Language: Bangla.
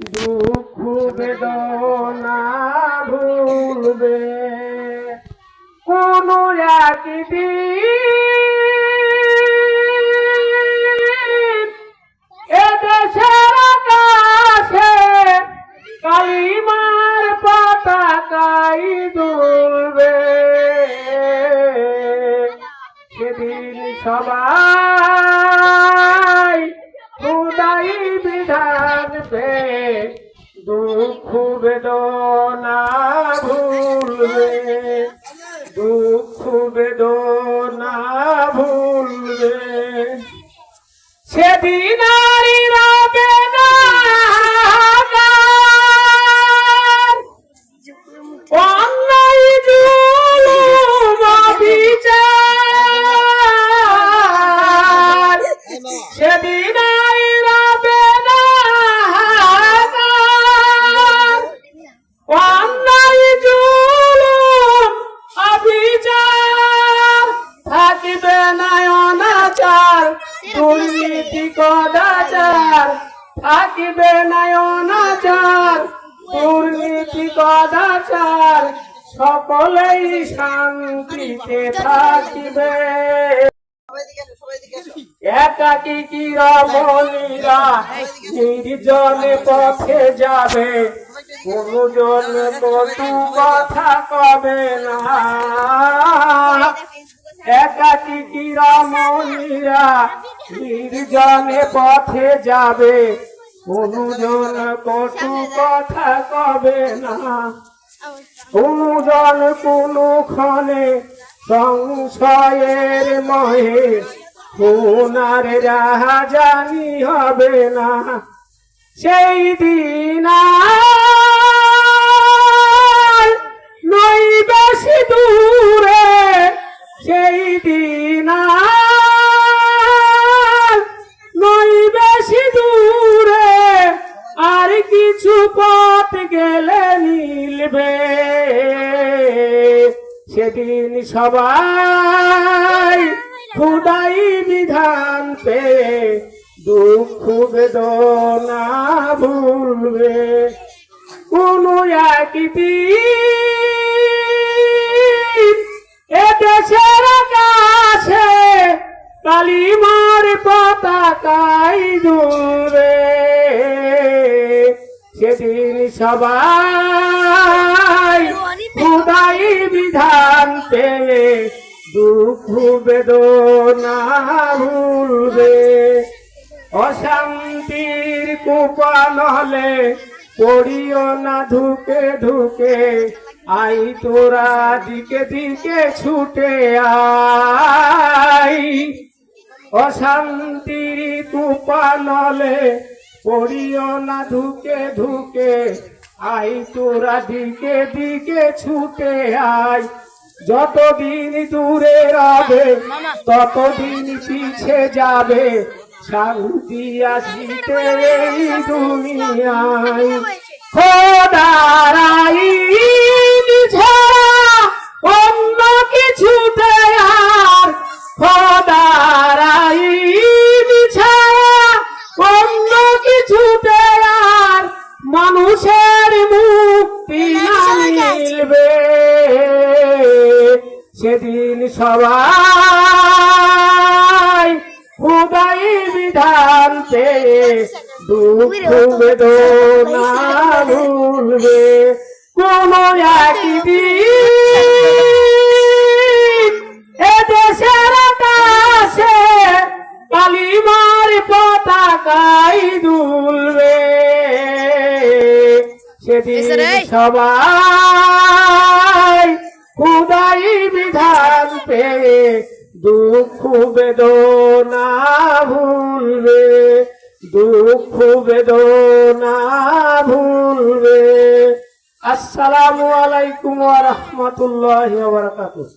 দুঃখ বেদনা ভুলবে। কোন একদিন এদেশের আকাশে কালিমার পতাকাই দুলবে। সেদিন সবাই দুঃখ বেদনা ভুলবে থাকিবে না অনাচার দুর্নীতি কদাচার থাকিবে না অনাচার দুর্নীতি কদাচার সকলেই শান্তিতে থাকিবে। একাকি কি রমণীরা নির্জনে পথে যাবে কোনজন কটু কথা কবে না। নির্জনে পথে যাবে, অনুজন কটু কথা কবে না? অনুজন কোনো ক্ষণে সংশয়ের মহে সোনার রাজানি হবে না। সেই দিন সেদিন সবাই খুদাই বিধান পে দুঃখ বেদনা ভুলবে। কোন একদিন দেশের আকাশে কালিমার পতাকাই দূরে সেদিন সবাই খুদাই বিধান পেয়ে দুঃখ, বেদনা ভুলবে অশান্তির কুপান হলে পড়িও না ধুকে ধুকে, আই তোরা দিকে দিকে ছুটে আই অশান্তির কুপানলে পড়িও না ধুকে ধুকে আই তোরা দিকে দিকে ছুটে আই যতদিন দূরে রবে, ততদিন পিছে যাবে। শান্তি আসিতে এই দুনিয়ায়। খোদারাই আইন মিলবে সেদিন সবাই খুদাই বিধান পেয়ে দুঃখ বেদনা ভুলবে। কোন একদিন এ দেশের আকাশে কালিমার পতাকাই দুলবে। সেদিন সবাই দুঃখ বেদনা ভুলবে দুঃখ বেদনা ভুলবে। আসসালামু আলাইকুম ওয়া রাহমাতুল্লাহি ওয়া বারাকাতুহু।